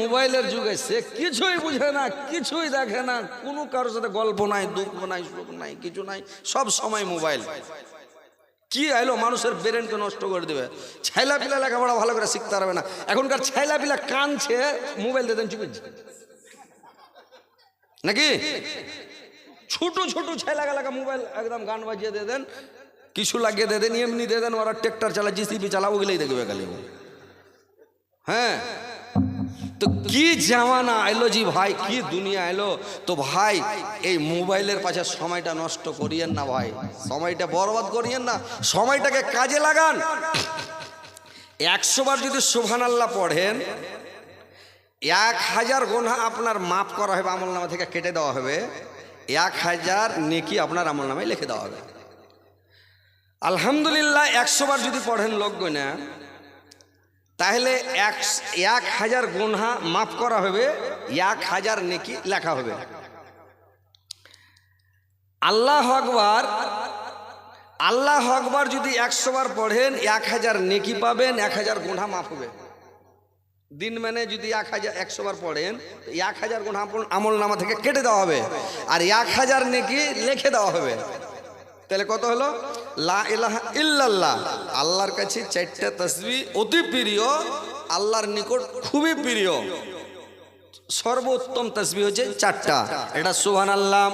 মোবাইলের যুগে সে কিছুই বুঝে না, কিছুই দেখে না, কোনো কারোর সাথে গল্প নাই, দুঃখ নাই, সুখ নাই, কিছু নাই, সব সময় মোবাইল। কি আইলো, মানুষের ব্রেনকে নষ্ট করে দেবে। ছাইলা পিলা লেখাপড়া ভালো করে শিখতে পারবে না। এখনকার ছাইলা পিলা কানছে মোবাইল দিয়ে দেন চুপে নাকি? ছোট ছোট ছেলে লাগা মোবাইল একদম গান বাজিয়ে দিয়ে দেন, কিছু লাগিয়ে দিয়ে দেন, এমনি দিয়ে দেন, ওরা ট্রেক্টর চালা জিসিপি চালা ওগুলোই দেখবে খালি হ্যাঁ? তো কি জামানা এলো জি ভাই, কি দুনিয়া এলো তো ভাই, এই মোবাইলের পাশে সময়টা নষ্ট করিয়েন না ভাই। সময়টা বরবাদ করিয়েন না, সময়টাকে কাজে লাগান। একশো বার যদি সোভান আল্লাহ পড়েন, এক হাজার গোনা আপনার মাফ করা হবে, আমল নামা থেকে কেটে দেওয়া হবে। এক হাজার নেকি আপনার আমল নামায় লিখে দেওয়া হবে। আলহামদুলিল্লাহ একশো বার যদি পড়েন লোক গোনা তাহলে এক এক হাজার গোনা মাফ করা হবে, এক হাজার নেকি লেখা হবে। আল্লাহ আকবার আল্লাহ আকবার যদি একশো বার পড়েন, এক হাজার নেকি পাবেন, এক হাজার গোনা মাফ হবে। দিন মানে যদি এক হাজার, একশো বার পড়েন এক হাজার গুণ আমল নামা থেকে কেটে দেওয়া হবে। আর এক হাজার নেকি লিখে দেওয়া হবে। তাহলে কত হলো? লা ইলাহা ইল্লাল্লাহ। আল্লাহর কাছে চারটা তসবি অতি প্রিয়, আল্লাহর নিকট খুবই প্রিয়। সর্বোত্তম তসবি হচ্ছে চারটা। এটা সুহান আল্লাহ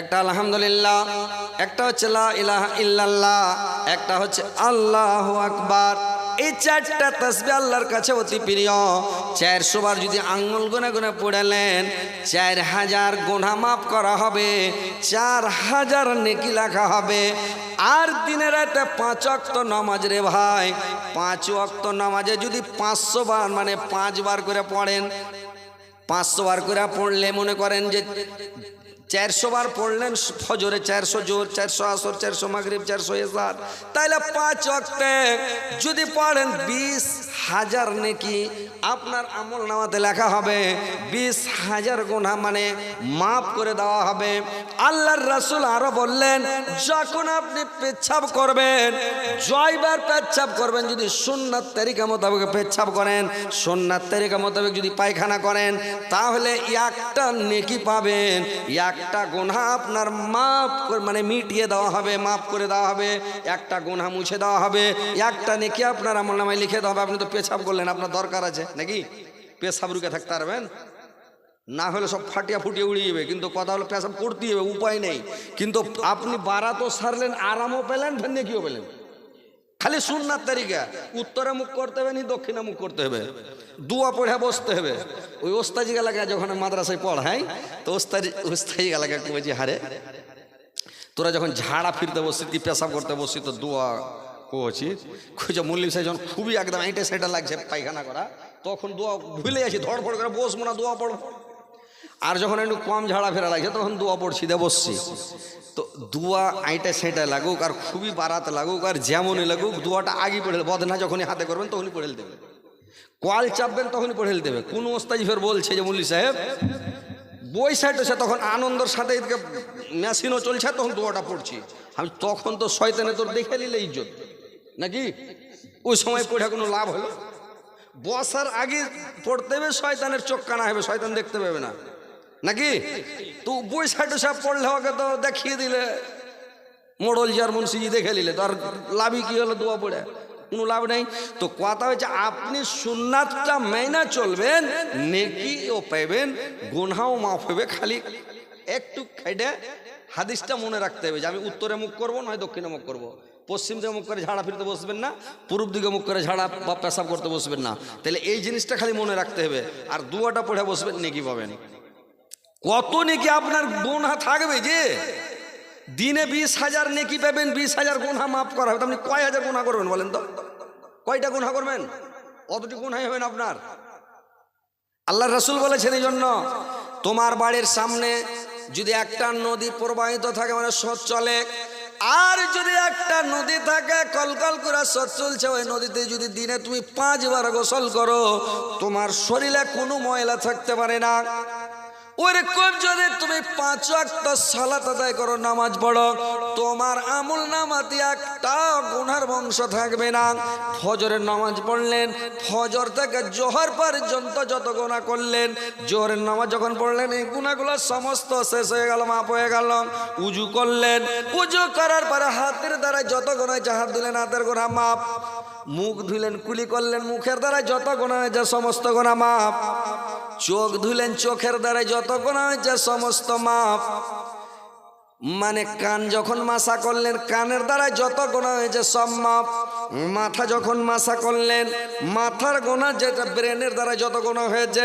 একটা আলহামদুলিল্লাহ, একটা হচ্ছে লা ইলাহা ইল্লাল্লাহ, একটা হচ্ছে আল্লাহ আকবার। এই চারটা তসবি আল্লাহর কাছে অতি প্রিয়। চারশো বার যদি আঙ্গুল গুনে গুনে পড়ালেন, চার হাজার গোনা মাফ করা হবে, চার হাজার নেকি লেখা হবে। আর দিনে রাতে পাঁচ অক্ত নামাজ রে ভাই, পাঁচ অক্ত নামাজে যদি পাঁচশো বার মানে পাঁচবার করে পড়েন, পাঁচশো বার করে পড়লে মনে করেন যে চারশো বার পড়লেন ফজরে, চারশো জোর চারশো আসর, চারশো মাগরীব, চারশো এসার তাইলে পাঁচ অক্টে যদি পড়েন বিশ হাজার নেকি, আপনার আমল নামাতে লেখা হবে, বিশ হাজার গোনা মানে মাফ করে দেওয়া হবে। আল্লাহর রাসুল আরও বললেন, যখন আপনি পেচ্ছাপ করবেন জয়বার পেচ্ছাপ করবেন, যদি সুন্নাত তারিকা মোতাবেক পেচ্ছাপ করেন, সুন্নাত তারিকা মোতাবেক যদি পায়খানা করেন, তাহলে একটা নেকি পাবেন, একটা গোনা আপনার মাপ মানে মিটিয়ে দেওয়া হবে, মাফ করে দেওয়া হবে, একটা গোনা মুছে দেওয়া হবে, একটা নেকি আপনার আমল নামায় লিখে দেওয়া হবে, আপনি তো পেছাব করলেন, আপনার দরকার আছে, নাকি? পেশাব রুকে থাকতে পারবেন? না হলে সব ফাটিয়া ফুটিয়ে উড়িয়ে যাবে কিন্তু কথা হলো পেশাব করতেই হবে, উপায় নেই। কিন্তু আপনি বারাতও সারলেন, আরামও পেলেন, ফের নেকিও পেলেন। খালি সুন্নার তারিকা। উত্তরে মুখ করতে হবে, নি দক্ষিণে মুখ করতে হবে। দুয়া পড়ে বসতে হবে। ওই ওস্তাজি গালাকে যখন মাদ্রাসায় পড়াই তো ওস্তাজি ওস্তাজি গালাকে বলছি, হারে। তোরা যখন ঝাড়া ফিরতে বসছি তুই পেশাব করতে বসছি তো দুয়া কোচি? খুঁজে মল্লিক সাহেব যখন খুবই একদম এইটা সেটা লাগছে, পায়খানা করা। তখন দোয়া ভুলে যাচ্ছি, ধড়ফড় করে বসবো না, দোয়া পড়ব। আর যখন একটু কম ঝাড়া ফেরা লাগছে, তখন দোয়া পড়ছি, দে বসছি। তো দোয়া আইটা সেটা লাগুক আর খুবই বারাত লাগুক আর যেমনই লাগুক, দোয়াটা আগে পড়ে বদনা যখনই হাতে করবেন তখনই পড়ে দেবে। কল চাপবেন তখনই পড়ে দেবে। কোন ওস্তাজি ফের বলছে যে মুল্লি সাহেব, বই সাইড হচ্ছে তখন আনন্দর সাথে এদিকে মেশিনও চলছে, তখন দোয়াটা পড়ছি। আমি তখন তো শয়তানে তোর দেখে নিলে ইজ্জত। নাকি? ওই সময় পড়ে কোনো লাভ হলো? বসার আগে পড়তে হবে, শয়তানের চোখ কানা হবে, শয়তান দেখতে পাবে না। নাকি? তো বই সাইড সব পড়লে ওকে তো দেখিয়ে দিলে। মোড়ল যার মুন্সিজি দেখে নিলে তো আর লাভই কি হলো দোয়া পড়ে? কোনো লাভ নেই। তো কথা হচ্ছে আপনি সুন্নাতটা মেনা চলবেন নেকিও পাইবেন, গুনহাও মাফ হবে খালি। একটু খাইডে হাদিসটা মনে রাখতে হবে যে আমি উত্তরে মুখ করব, নয় দক্ষিণে মুখ করব। পশ্চিম দিকে মুখ করে ঝাড়া ফিরতে বসবেন না, পূর্ব দিকে মুখ করে ঝাড়া বা পেশাব করতে বসবেন না। তাহলে এই জিনিসটা খালি মনে রাখতে হবে। আর দুয়াটা পড়ে বসবেন, নেকি পাবেন। কত নেকি আপনার গুণা থাকবে যে? দিনে বিশ হাজার নেকি পাবেন, বিশ হাজার গুণা মাফ করা হবে। আপনি কয় হাজার গুণা করবেন বলেন তো? কয়টা গুণা করবেন? অতটি গুণাই হবেন আপনার? আল্লাহ রসুল বলেছেন এই জন্য তোমার বাড়ির সামনে যদি একটা নদী প্রবাহিত থাকে মানে সৎ চলে, আর যদি একটা নদী থাকে, কলকল করে সৎ চলছে, ওই নদীতে যদি দিনে তুমি পাঁচবার গোসল করো, তোমার শরীরে কোনো ময়লা থাকতে পারে না। ওরকম যদি তুমি পাঁচ একটা সালাত আদায় করো নামাজ পড়ো। তোমার আমল নামাতে একটা গুনার বংশ থাকবে না। ফজরের নামাজ পড়লেন, ফজর থেকে জোহর পর্যন্ত যত গোনা করলেন, জোহরের নামাজ যখন পড়লেন, এই গুণাগুলো সমস্ত শেষ হয়ে গেল মাপ হয়ে গেল। উজু করলেন, উজু করার পরে হাতের দ্বারা যত গোনা হয়েছে, হাত দিলেন হাতের গোনা মাপ মুখ ধুলেন, কুলি করলেন, মুখের দ্বারা যত গোনা হয়েছে, সমস্ত গোনা মাপ চোখ ধুলেন, চোখের দ্বারা যত গোনা হয়েছে, সমস্ত মাপ মানে কান যখন মাসা করলেন, কানের দ্বারা যত গোনা হয়েছে সব মাপ। মাথা যখন মাসা করলেন, মাথার গোনা যেটা ব্রেনের দ্বারা যত গোনা হয়েছে,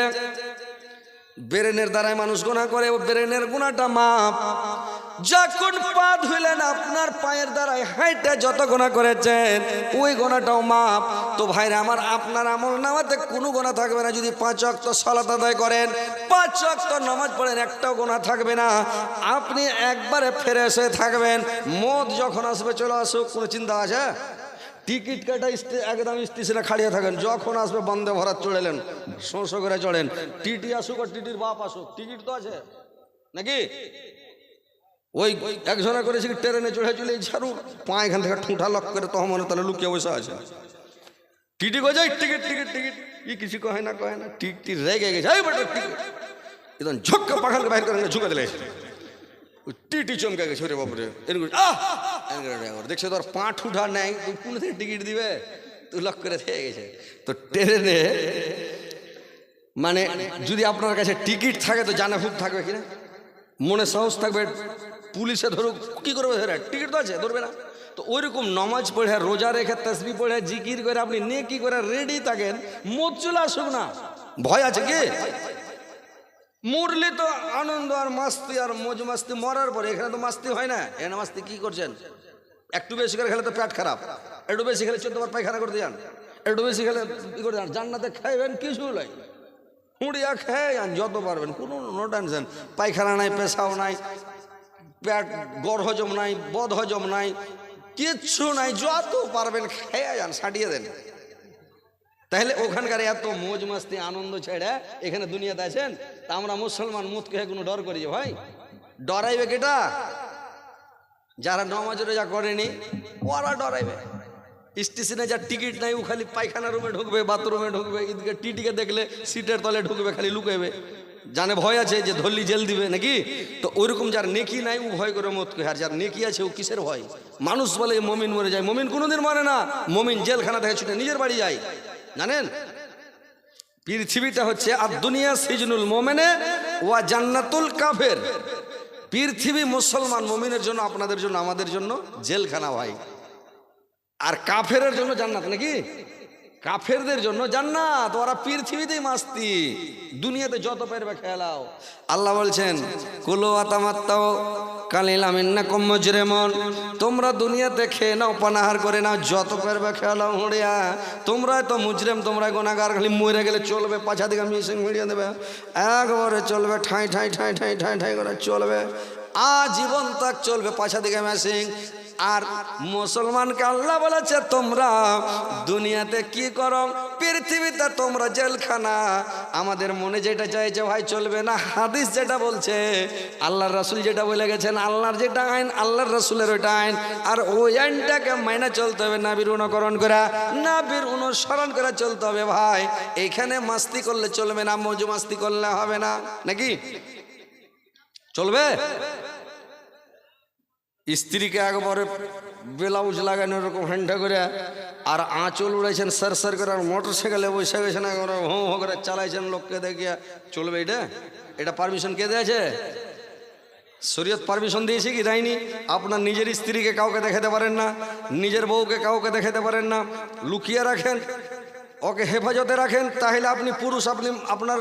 ব্রেনের দ্বারাই মানুষ গোনা করে, ও ব্রেনের গোনাটা মাপ। যখন পা ধুইলেন, আপনার পায়ের দ্বারাই হাইটে যত গোনা করেছেন, ওই গোনাটাও মাপ তো ভাইরা, আমার আপনার আমল নামাতে কোনো গোনা থাকবে না। যদি পাঁচ অক্ত সলাত আদায় করেন, পাঁচ অক্ত নামাজ পড়েন, একটাও গোনা থাকবে না। আপনি একবারে ফেরে এসে থাকবেন। মদ যখন আসবে, চলে আসুক, কোনো চিন্তা আছে? টিকিট কাটা একদম স্টেশনে খাড়িয়ে থাকেন। যখন আসবে, বন্দে ভরাত চড়েলেন শোঁ করে চড়েন। টিটি আসুক আর টিটির বাপ আসুক। টিকিট তো আছে? নাকি? ওই একজনা করেছে কি ট্রেনে চড়ে চলে ঝাড়ু, পা এখান থেকে ঠুঁটা লক করে তখন মনে তাহলে লুকিয়ে বসে আছে। টিটি গো যাই, টিকিট টিকিট টিকিট। ই কিছু কহে না কহে না, টিকটি রেগে গেছে। টিকিট। একদম ঝক্কা পাখানকে বাইর করে ঝুঁকে দিলে। টিটি চমকে গেছে রে বাবুরে এরকম দেখছে তোর পা ঠুঠা নেই, তুই কোন থেকে টিকিট দিবে, তুই লক করে থেকে গেছে। তো ট্রেনে মানে যদি আপনার কাছে টিকিট থাকে, তো জানা খুব থাকবে কিনা? মনে সাহস থাকবে, পুলিশে ধরুক, কি করবে ধরে, টিকিট তো আছে, ধরবে না। তো ওইরকম নমাজ পড়ে, রোজা রেখে তসবি পড়ে, জিকির করে, আপনি নে কি করে রেডি থাকেন মত চলে আসুক না। ভয় আছে কি? মরলে তো আনন্দ আর মাস্তি আর মজ মাস্তি মরার পরে, এখানে তো মাস্তি হয় না। এখানে মাস্তি কি করছেন? একটু বেশি করে খেলে তো পেট খারাপ। একটু বেশি খেলে চোদ্দবার পায়খানা করতে যান। একটু বেশি খেলে কি করে যান। জান্নাতে খাইবেন কিছু নাই। হুঁড়িয়া খেয়ে যান যত পারবেন। কোনো নো টেনশন পায়খানা নাই, পেশাও নাই, পেট গড় হজম নাই বদ হজম নাই, কিচ্ছু নাই, যত পারবেন খেয়ে যান, সাটিয়ে দেন। তাহলে ওখানকার এত মোজ মাস্তি আনন্দ ছেড়ে এখানে দুনিয়াতে আছেন, তা আমরা মুসলমান মুত কে কোনো ডর করি যে, ভাই, ডরাইবে কেটা? যারা নমাজ রোজা করেনি, ওরা ডরাইবে। স্টেশনে যা টিকিট নাই, ও খালি পায়খানা রুমে ঢুকবে বাথরুমে ঢুকবে, এদিকে টিটিকে দেখলে সিটের তলে ঢুকবে, খালি লুকাইবে। জানে ভয় আছে যে ধরলি জেল দিবে নাকি? তো ওইরকম যার নেকি নাই, ও ভয় করে মত আর যার নেকি আছে, ও কিসের ভয়? মানুষ বলে মমিন মরে যায়। মমিন কোনোদিন মরে না। মমিন জেলখানা থেকে ছুটে নিজের বাড়ি যায়। জানেন? পৃথিবীটা হচ্ছে আর দুনিয়া সিজনুল মোমেনে ওয়া জান্নাতুল কাফের। পৃথিবী মুসলমান মমিনের জন্য, আপনাদের জন্য, আমাদের জন্য জেলখানা ভাই। আর কাফেরের জন্য জান্নাত নাকি? কাফেরদের জন্য জান্নাত। ওরা পৃথিবীতেই মাস্তি। দুনিয়াতে যত পারবে খেলাও। আল্লাহ বলছেন, কুলো আতামাত্তাও কালিলাম ইন্নাকুম মুজরিমুন। তোমরা দুনিয়াতে খেয়ে নাও, পানাহার করে নাও, যত পারবে খেলাও হুঁড়িয়া। তোমরা তো মুজরিম তোমরা গুনাহগার। খালি মরে গেলে চলবে, পাছা দিকে মিশিং মিডিয়া দেবে। একবারে চলবে, ঠাই ঠাই ঠাই ঠাই ঠাই ঠাই করে চলবে। আজীবন তাক চলবে, পাছা দিকে মেশিং আর মুসলমানকে আল্লাহ বলেছে, তোমরা দুনিয়াতে কি করো? পৃথিবীতে তোমরা জেলখানা। আমাদের মনে যেটা চাইছে, ভাই, চলবে না। হাদিস যেটা বলছে, আল্লাহর রাসুল যেটা বলে গেছেন, আল্লাহর যেটা আইন, আল্লাহর রাসুলের ওইটা আইন। আর ওই আইনটাকে মাইনা চলতে হবে, নাবির অনুকরণ করা, নাবির অনুসরণ করে চলতে হবে, ভাই। এইখানে মাস্তি করলে চলবে না, মজু মাস্তি করলে হবে না, নাকি? চলবে? স্ত্রীকে একবারে ব্লাউজ লাগানো, এরকম হ্যান্ডা করে, আর আঁচল উড়াইছেন সার সার করে, আর মোটর সাইকেলে বসে গেছেন, একবারে হো হো করে চালাইছেন লোককে দেখিয়া। চলবে এটা? এটা পারমিশন কে দিয়েছে? শরীয়ত পারমিশন দিয়েছে কি? দেয়নি। আপনার নিজের স্ত্রীকে কাউকে দেখাতে পারেন না, নিজের বউকে কাউকে দেখাতে পারেন না, লুকিয়ে রাখেন, ওকে হেফাজতে রাখেন, তাহলে আপনি পুরুষ, আপনি, আপনার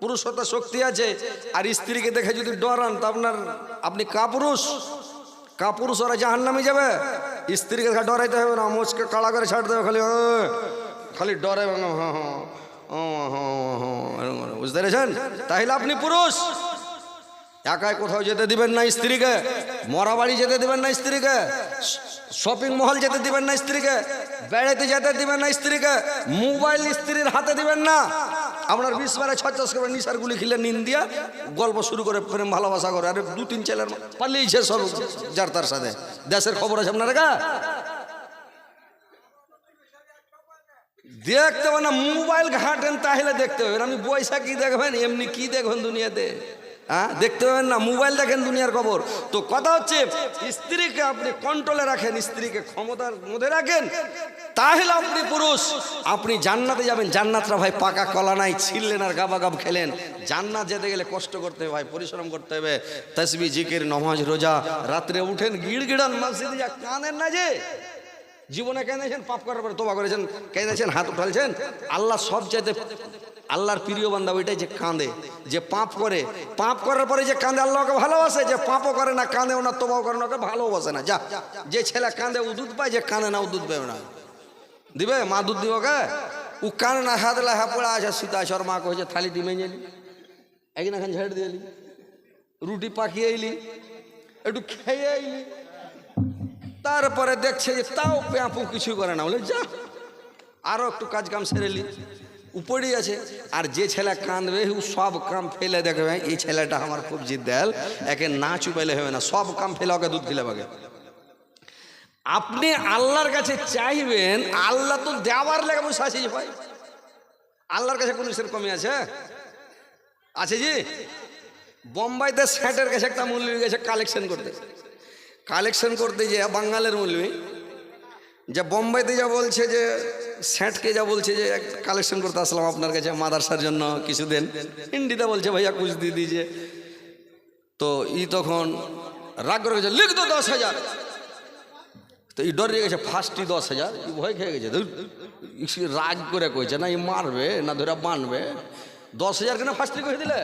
পুরুষতা শক্তি আছে। আর স্ত্রীকে দেখে যদি ডরান, তা আপনার, আপনি কাপুরুষ। কাপুরুষ ওরা জাহান নামে যাবে। স্ত্রীকে ডরাইতে হবে না মোচকে কাড়া করে ছাড়তে হবে খালি "ও", খালি ডরে হ্যাঁ হ্যাঁ হ্যাঁ, হ্যাঁ, বুঝতে পেরেছেন? তাহলে আপনি পুরুষ। একাই কোথাও যেতে দিবেন না স্ত্রীকে মরা বাড়ি যেতে দিবেন না স্ত্রীকে শপিং মহল যেতে দিবেন না স্ত্রীকে বেড়াতে যেতে দিবেন না স্ত্রীকে মোবাইল স্ত্রীর হাতে দিবেন না। আপনার বিষ ছয় চাষ করে নিশার গুলি খেলে নিন দিয়া গল্প শুরু করে প্রেম, ভালোবাসা করে। আরে দু তিন ছেলের পালিয়েছে সব যার তার সাথে। দেশের খবর আছে আপনার গা দেখতে হবে না, মোবাইল ঘাটেন তাহলে দেখতে পাবেন আমি কি দেখবেন, এমনি কি দেখবেন দুনিয়াতে? হ্যাঁ দেখতে পাবেন না, মোবাইল দেখেন দুনিয়ার খবর। তো কথা হচ্ছে, স্ত্রীকে আপনি কন্ট্রোলে রাখেন, স্ত্রীকে ক্ষমতার মধ্যে রাখেন, তাহলে আপনি পুরুষ। আপনি জান্নাতে যাবেন, জান্নাতরা ভাই পাকা কলা নাই ছিললেন আর গাবা গাব খেলেন। জান্নাত যেতে গেলে কষ্ট করতে হবে ভাই পরিশ্রম করতে হবে। তসবি, জিকির, নমাজ, রোজা, রাত্রে উঠেন গিড় গিড়ান মসজিদে যা কাঁদেন না যে। জীবনে কেঁদেছেন, পাপ করার পরে তোবা করেছেন, কেঁদেছেন, হাত উঠালছেন। আল্লাহ সব চাইতে আল্লাহর প্রিয় বান্ধব ওইটাই যে কাঁদে, যে পাপ করে। পাপ করার পরে যে কাঁদে আল্লাহকে ভালোবাসে, যে পাপও করে না কাঁদেও না, তোবাও করে ওকে ভালোবাসে না। যা, যে ছেলে কাঁদে, ও দুধ পায়, যে কাঁদে না, ও দুধ পাবে না। দিবে? মা দুধ দিব কে ও কানে না, হাত লাহা পড়া আছে, সীতা আছে ওর মা কহেছে থালি ডিমে গেলি একদিন এখন ঝেড়ে দিয়ে এলি, রুটি পাকিয়ে এলি, একটু খেয়ে এলি। তারপরে দেখছে যে তাও পেঁপু কিছু করে না। বলে, যা আরও একটু কাজ কাম সেরেলি উপরেই আছে। আর যে ছেলে কাঁদবে, ও সব কাম ফেলে দেখবে, এই ছেলেটা আমার খুব জিদ্দাল একে না চুপাইলে হবে না, সব কাম ফেলে ওকে দুধ দিলে বাগে আপনি আল্লাহর কাছে চাইবেন, আল্লাহ তো দেওয়ার লেগে বসে আছে ভাই। আল্লাহর কাছে কোনো সেরকমই আছে আছে জি? বোম্বাইতে স্যাটের কাছে একটা মূল্য গেছে কালেকশন করতে। কালেকশন করতে যে বাঙালের মূল্যী যে বোম্বাইতে যা বলছে যে, স্যাটকে যা বলছে যে কালেকশন করতে আসলাম আপনার কাছে, মাদারসার জন্য কিছু দেন। হিন্দিতে বলছে, ভাইয়া, কুছ দিয়ে দিয়েছে তো ই তখন রাগ করে গেছে লিখ দো দশ হাজার। তো ই ডরে গেছে ফার্স্টই দশ হাজার। ভয় খেয়ে গেছে রাগ করে কইছে, না, ই মারবে, না, ধরে বানবে। দশ হাজার কেন ফার্স্টই কয়ে দিলে?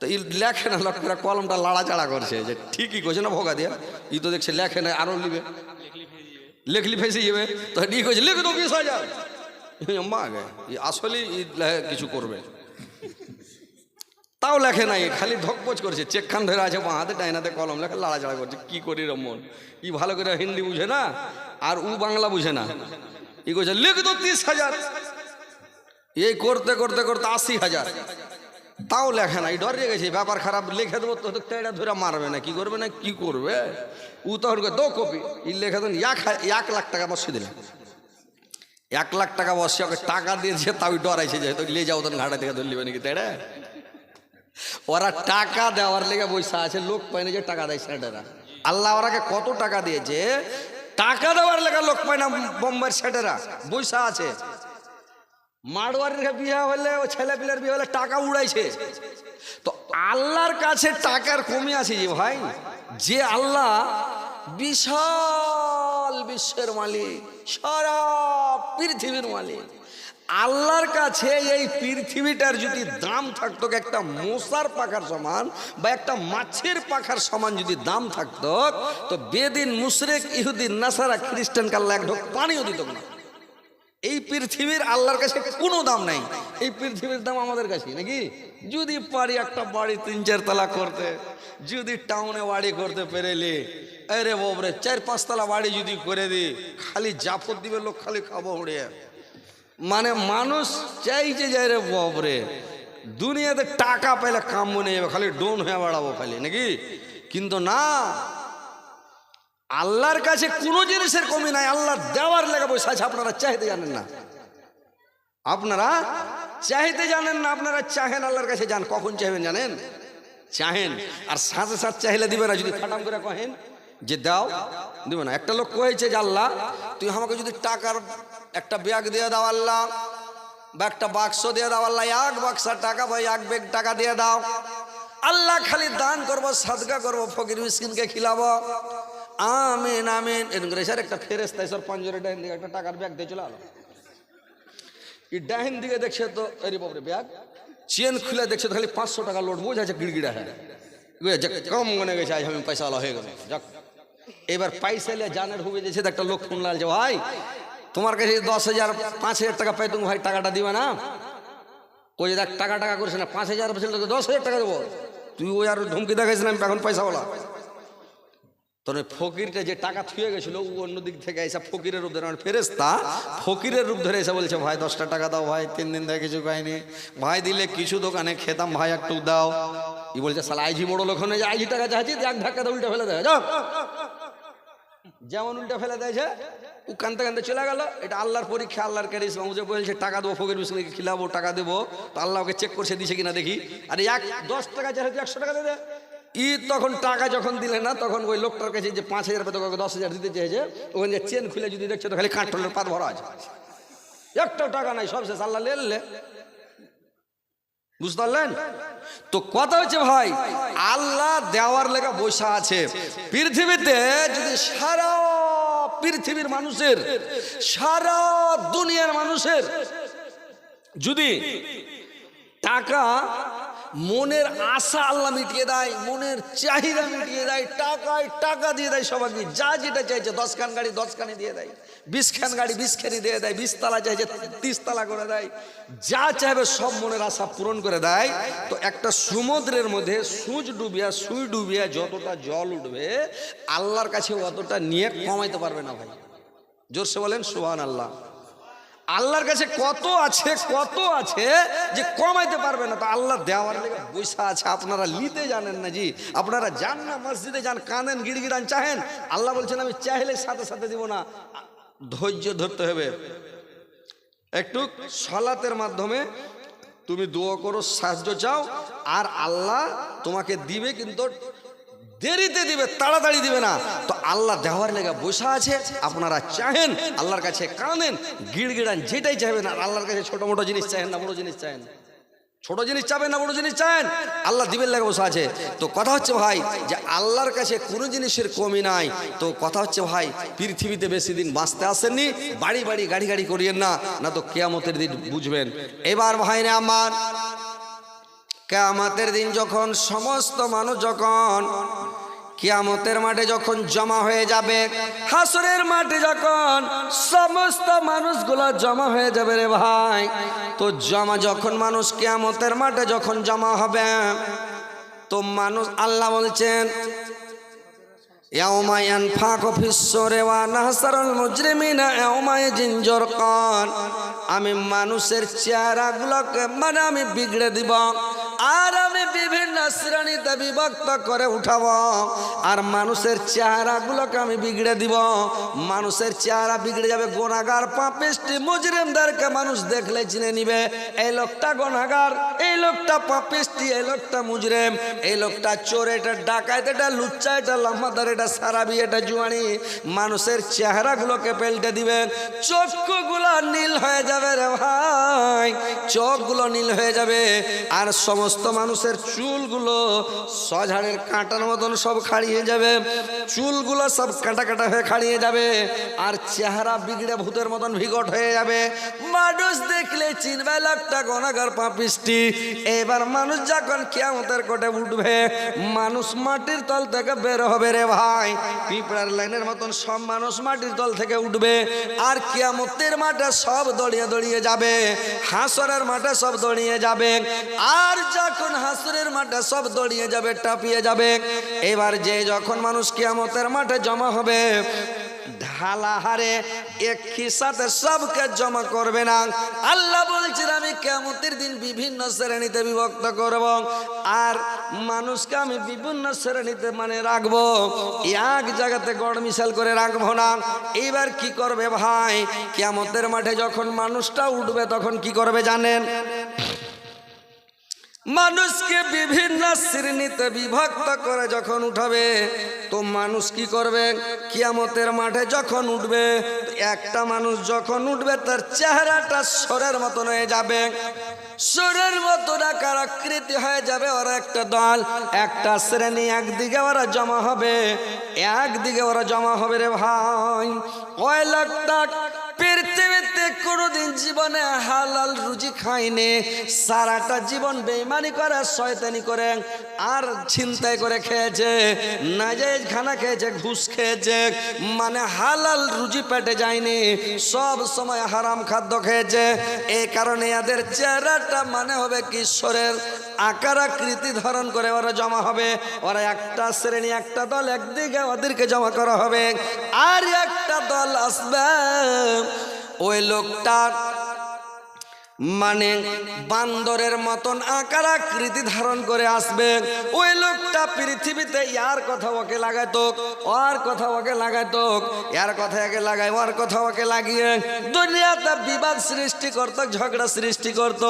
তো ই লেখে না লোক করে কলমটা লাড়াচাড়া করছে, যে ঠিকই কইছে না, ভোগা দিয়া। ই তো দেখছে, লেখে না আরও লিবে। লেখলি ফেসে যাবে তো ই কইছে লিখ দো বিশ হাজার মা গে আসলে কিছু করবে তাও লেখে নাই খালি ধকপচ করছে চেকখান ধরে আছে বাঁ হাতে ডাইনাতে কলম লেখা লাড়াচাড়া করছে কি করি রমন ই ভালো করে হিন্দি বুঝে না আর উ বাংলা বুঝে না ই কইছে লিখ তো তিরিশ হাজার এই করতে করতে করতে আশি হাজার তাও লেখে না এই ডরিয়ে গেছে, ব্যাপার খারাপ, লিখে দেবো তো তেড়া ধরে মারবে না, কি করবে না, কি করবে? উ তখন দো কপি। ই লেখে দেন, এক এক লাখ টাকা বসে দিলেন এক লাখ টাকা বসে ওকে টাকা দিয়েছে, তাও ডরাইছে যে লে যাও তখন ঘাটা থেকে ধরলিবে নাকি তেড়ে ওরা টাকা দেওয়ার লেগে বৈশা আছে, লোক পায় না যে টাকা দেয় সেটেরা। আল্লাহ ওরাকে কত টাকা দিয়েছে? টাকা দেওয়ার লেগে লোক পায় না বোম্বের সেটেরা বৈশা আছে। মাড়োয়ারির বিয়ে হলে, ও ছেলে পিলের বিয়ে হলে টাকা উড়াইছে। তো আল্লাহর কাছে টাকার কমে আছে যে ভাই। যে আল্লাহ বিশাল বিশ্বের মালিক, সারা পৃথিবীর মালিক। আল্লাহর কাছে এই পৃথিবীটার যদি দাম থাকতো, একটা মশার পাখার সমান বা একটা মাছের পাখার সমান যদি দাম থাকতো, তো বেদিন মুশরেক, ইহুদিন, নাসারা খ্রিস্টান কাল্লা এক ঢোক পানিও দিত না। এই পৃথিবীর আল্লাহর কাছে কোনো দাম নাই। এই পৃথিবীর দাম আমাদের কাছে নাকি? যদি পারি একটা বাড়ি তিন চার তলা করতে, যদি টাউনে বাড়ি করতে পেরেলি, আরে বাবরে চার পাঁচতলা বাড়ি যদি করে দি, খালি জাফর দিবে লোক, খালি খাব উড়িয়ে মানে মানুষ চাইছে যে রে বাবরে দুনিয়াতে টাকা পেলে কাম মনে যাবে খালি ডোন হয়ে বাড়াবো খালি, নাকি? কিন্তু না আল্লাহর কাছে কোনো জিনিসের কমি নাই আল্লাহ দেওয়ার লেগে বসে আছে, আপনারা চাইতে জানেন না। আপনারা চাইতে জানেন না, আপনারা চাহেন আল্লাহর কাছে যান, কখন চাইবেন জানেন? চাহেন, আর সাথে সাথে চাইলে দিবে না, যদি ফাটাম করে কহেন যে দাও, দিবে না। একটা লোক কয়েছে যে, আল্লাহ, তুই আমাকে যদি টাকার একটা ব্যাগ দিয়ে দাও, আল্লাহ, বা একটা বাক্স দিয়ে দাও, আল্লাহ, এক বাক্সা টাকা বা এক ব্যাগ টাকা দিয়ে দাও। আল্লাহ খালি দান করব সাদকা করব, ফকির মিসকিনকে খিলাবো। আমিন আমিন। এরকম করে স্যার একটা ফেরেস্তা স্যার পাঞ্জরে ডাইন দিকে একটা টাকার ব্যাগ দিয়ে চলে আলো। এই ডাইন দিকে দেখছে তো আরে বাবরে ব্যাগ। চেন খুলে দেখছে তো খালি পাঁচশো টাকা লোড, বোঝা আছে গিড়গিড়া হ্যাঁ। কম মনে গেছে, আজ আমি পয়সা হয়ে গেল যাক। এবার পয়সা নিয়ে জানের হুবে দিয়েছে তো একটা লোক ফোন লাল যে, ভাই, তোমার কাছে দশ হাজার, পাঁচ হাজার টাকা পাই, তুমি ভাই টাকাটা দিবে না? ওই দেখ, টাকা টাকা করছে না, পাঁচ হাজার দশ হাজার টাকা দেবো। তুই ওই আর ধমকি আমি এখন পয়সা ওই ফকিরটা যে টাকা থুয়ে গেছিল, ও অন্য দিক থেকে এসে ফকিরের রূপ ধরে ফেরেস্তা ফকিরের রূপ ধরে এসে বলছে, ভাই, দশটা টাকা দাও, ভাই, তিন দিন থেকে কিছু খাইনি। ভাই, দিলে কিছু দোকানে খেতাম, ভাই, একটু দাও। ই বলছে সালা আইজি বড় লোক হয়ে যে আইজি টাকা চাইছি এক ধাক্কা উল্টে ফেলে দেয়। যাও। যেমন উল্টে ফেলে দিয়েছে ও কানতে কানতে চলে গেল। এটা আল্লাহর পরীক্ষা, আল্লাহর কারিস যে বলছে, টাকা দেবো, ফকির বিষ্ণুকে খিলাবো, টাকা দেবো, তো আল্লাহ ওকে চেক করছে, দিছে কিনা দেখি। আর এক, দশ টাকা চাইছে একশো টাকা দিয়ে দে ই তখন টাকা যখন দিলে না, তখন ওই লোকটার কাছে যে পাঁচ হাজার টাকা দশ হাজার দিতে চেয়েছে, ওখানে যে চেন খুলে যদি দেখছে, তো খালি কাঠলের পাত ভরা আছে। একটাও টাকা নাই, সব শেষ, আল্লাহ লেলে বুঝতে পারলেন? তো কথা হচ্ছে ভাই, আল্লাহ দেওয়ার লেখা বৈশা আছে। পৃথিবীতে যদি সারা পৃথিবীর মানুষের, সারা দুনিয়ার মানুষের যদি টাকা মনের আশা আল্লাহ মিটিয়ে দেয়, মনের চাহিদা মিটিয়ে দেয়, টাকায় টাকা দিয়ে দেয় সবাইকে, যা যেটা চাইছে দশ খান গাড়ি দশ খানি দিয়ে দেয় বিশ খান গাড়ি বিশ খানি দিয়ে দেয় বিশ তালা চাইছে তিরিশ তালা করে দেয়, যা চাইবে সব মনের আশা পূরণ করে দেয়। তো একটা সমুদ্রের মধ্যে সূচ ডুবিয়া, সুই ডুবিয়া যতটা জল উঠবে, আল্লাহর কাছে অতটা নিয়ে কমাইতে পারবে না ভাই। জোরসে বলেন সুহান আল্লাহ আল্লাহর কাছে কত আছে কত আছে যে কমাইতে পারবে না। তো আল্লাহ দেওয়ার লেগে পয়সা আছে, আপনারা নিতে জানেন না জি। আপনারা যান না, মসজিদে যান, কাঁদেন, গিড়গিড়ান, চাহেন। আল্লাহ বলছেন, আমি চাইলে সাথে সাথে দিব না। ধৈর্য ধরতে হবে। একটু সলাতের মাধ্যমে তুমি দোয়া করো, সাহায্য চাও, আর আল্লাহ তোমাকে দিবে কিন্তু দেরিতে দিবে, তাড়াতাড়ি দিবে না। তো আল্লাহ দেওয়ার লেগে বসা আছে, আপনারা চাহেন, আল্লাহর কাছে কাঁদেন, গিড়গিড়ান, যেটাই চাইবেন, আর আল্লাহর কাছে ছোট মোটো জিনিস চাহেন না, বড় জিনিস চাহেন ছোট জিনিস চাবেন না, বড় জিনিস চান আল্লাহ দিবের লেগে বসে আছে। তো কথা হচ্ছে ভাই, যে আল্লাহর কাছে কোনো জিনিসের কমি নাই। তো কথা হচ্ছে ভাই, পৃথিবীতে বেশি দিন বাঁচতে আসেননি, বাড়ি বাড়ি গাড়ি গাড়ি করিয়েন না না তো কেয়ামতের দিন বুঝবেন। এবার ভাই না আমার, কেয়ামতের দিন যখন সমস্ত মানুষ যখন কিয়ামতের মাঠে যখন জমা হয়ে যাবে, হাসরের মাঠে যখন সমস্ত মানুষগুলো জমা হয়ে যাবে রে ভাই, তো জমা যখন মানুষ কিয়ামতের মাঠে যখন জমা হবে, তো মানুষ আল্লাহ বলছেন জিঞ্জর কন আমি মানুষের চেহারাগুলোকে মানে আমি বিগড়ে দিব। আর আমি বিভিন্ন শ্রেণীতে বিভক্ত করে উঠাবো। আর মানুষের চেহারাগুলোকে আমি বিগড়ে দিব। মানুষের চেহারা বিগড়ে যাবে গোনাগার পাপিষ্টি মুজরিমদেরকে মানুষ দেখলে চিনে নিবে। এই লোকটা গোনাগার, এই লোকটা পাপিষ্টি, এই লোকটা মুজরিম, এই লোকটা চোর, এটা ডাকাত, এটা লুচ্চা, এটা লম্বাদার, এটা সারাবি, এটা জুয়ানি। মানুষের চেহারাগুলোকে পেল্টে দিবে। চক্ষুগুলো নীল হয়ে যাবে রে ভাই। চোখগুলো নীল হয়ে যাবে। আর সমস্ত মানুষের চুলগুলো সঝাড়ের কাঁটার মতন সব খাড়িয়ে যাবে। চুলগুলো সব কাটা কাটা হয়ে খাড়িয়ে যাবে আর চেহারা বিগড়ে ভূতের মতন বিকট হয়ে যাবে। মানুষ দেখলে চিনবে লোকটা গনাগার পাপিষ্টি। এবার মানুষ যখন কেমতের কোটে উঠবে, মানুষ মাটির তল থেকে বের হবে রে ভাই। পিঁপড়ার লাইনের মতন সব মানুষ মাটির তল থেকে উঠবে আর কিয়ামতের মাঠে সব দড়িয়ে দড়িয়ে যাবে, হাসরের মাঠে সব দড়িয়ে যাবে। আর যখন হাসরের মাঠে সব দড়িয়ে যাবে, টাপিয়ে যাবে, এবার যে যখন মানুষ কিয়ামতের মাঠে জমা হবে, ঢালা হারে সাথে সবকে জমা করবে না। বিভিন্ন শ্রেণীতে বিভক্ত করব আর মানুষকে আমি বিভিন্ন শ্রেণীতে মানে রাখব। এক জায়গাতে গড় মিশাল করে রাখব না। এইবার কি করবে ভাই? কেমতের মাঠে যখন মানুষটা উঠবে, তখন কি করবে জানেন? মানুষকে বিভিন্ন শ্রেণীতে বিভক্ত করে যখন উঠাবে, তো মানুষ কি করবে? কিয়ামতের মাঠে যখন উঠবে একটা মানুষ যখন উঠবে, তার চেহারাটা সরের মতন হয়ে যাবে। সরের মতন আকার আকৃতি হয়ে যাবে ওরা একটা দল। একটা শ্রেণি একদিকে ওরা জমা হবে, একদিকে ওরা জমা হবে রে ভাই। ওই লোকটা পৃথিবীতে কোন কোনোদিন জীবনে হালাল রুজি খায়নি সারাটা জীবন বেইমানি করে, শয়তানি করে, আর ছিনতাই করে খেয়েছে নাজাইজ খানা খেয়েছে, ঘুষ খেয়েছে মানে হালাল রুজি পেটে যায়নি, সব সময় হারাম খাদ্য খেয়েছে। এই কারণে এদের চেহারাটা মানে হবে কিশোরের আকার আকৃতি ধারণ করে ওরা জমা হবে। ওরা একটা শ্রেণি, একটা দল, একদিকে ওদেরকে জমা করা হবে, আর একটা দল আসবে। ওই লোকটার মানে বান্দরের মতন আকার আকৃতি ধারণ করে আসবে। ওই লোকটা পৃথিবীতে ইয়ার কথা ওকে লাগাইতো, ওর কথা ওকে লাগাইতো, ইয়ার কথা একে লাগাই ওর কথা ওকে লাগিয়ে দুনিয়াতে বিবাদ সৃষ্টি করতো, ঝগড়া সৃষ্টি করত।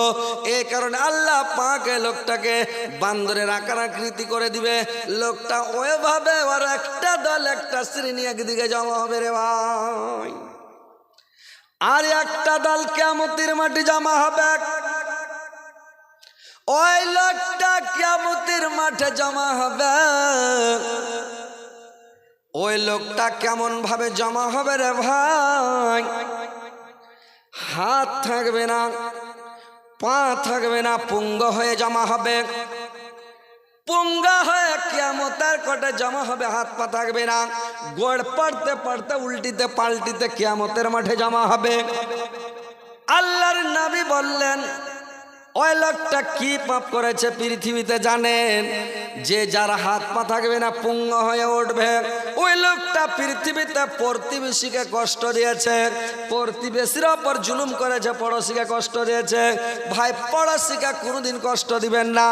এই কারণে আল্লাহ পাকে লোকটাকে বান্দরের আকার আকৃতি করে দিবে। লোকটা ওইভাবে ওর একটা দল, একটা শ্রেণি একদিকে জমা হবে রে ভাই। আর একটা দল কেমতির মাটি জমা হবে। ওই লোকটা কেমতির মাঠে জমা হবে। ওই লোকটা কেমন ভাবে জমা হবে রে ভাই? হাত থাকবে না, পা থাকবে না, পুঙ্গ হয়ে জমা হবে। পুঙ্গা হয়ে কেয়ামতের কটে জমা হবে, হাত পা থাকবে না। গড় পড়তে পড়তে, উল্টিতে পাল্টিতে কেয়ামতের মাঠে জমা হবে। আল্লাহর নাবি বললেন, ওই লোকটা কি পাপ করেছে পৃথিবীতে জানেন? যে যার হাত পা থাকবে না, পুঙ্গ হয়ে উঠবে। ওই লোকটা পৃথিবীতে প্রতিবেশীকে কষ্ট দিয়েছে, প্রতিবেশীর ওপর জুলুম করেছে, পড়োশিকে কষ্ট দিয়েছে। ভাই, পড়োশিকে কোনোদিন কষ্ট দিবেন না,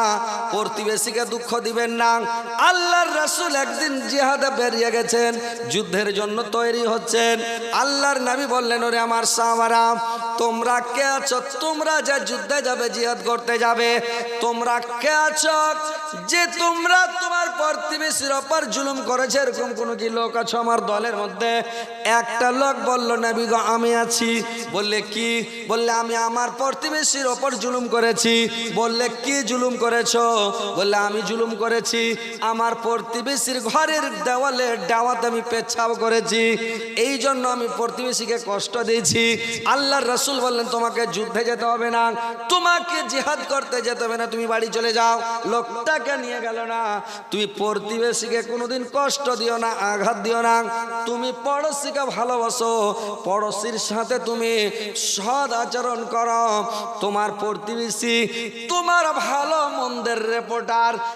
প্রতিবেশীকে দুঃখ দিবেন না। আল্লাহর রাসূল একদিন জিহাদে বেরিয়ে গেছেন, যুদ্ধের জন্য তৈরি হচ্ছেন। আল্লাহর নবী বললেন, ওরে আমার সাহাবারা, তোমরা কে আছো? তোমরা যে যুদ্ধে যাবে, জিহাদ করতে যাবে, তোমরা কে আছো? যে তোমরা তোমার প্রতিবেশীর ওপর জুলুম করেছে, এরকম কোন কি লোক আছো আমার দলের মধ্যে? একটা লোক বলল, নবী গো, আমি আছি। বললে, কি? বললে, আমি আমার প্রতিবেশীর ওপর জুলুম করেছি। বললে, কি জুলুম করেছ? বললে, আমি জুলুম করেছি, আমার প্রতিবেশীর ঘরের দেওয়ালে ডাওয়াতে আমি পেচ্ছাপ করেছি। এই জন্য আমি প্রতিবেশীকে কষ্ট দিয়েছি। আল্লাহর রসুল বললেন, তোমাকে যুদ্ধে যেতে হবে না। তোমাকে জিহাদ করতে যেতে হবে না। তুমি বাড়ি চলে যাও। লোকটাকে নিয়ে গেল না। তুমি প্রতিবেশীকে কোনোদিন কষ্ট দিও না, আঘাত দিও না। তুমি পড়োশিকে ভালোবাসো, পড়োশির সাথে তুমি সৎ আচরণ করো। তোমার প্রতিবেশী তোমার ভালো মন্দের রিপোর্টার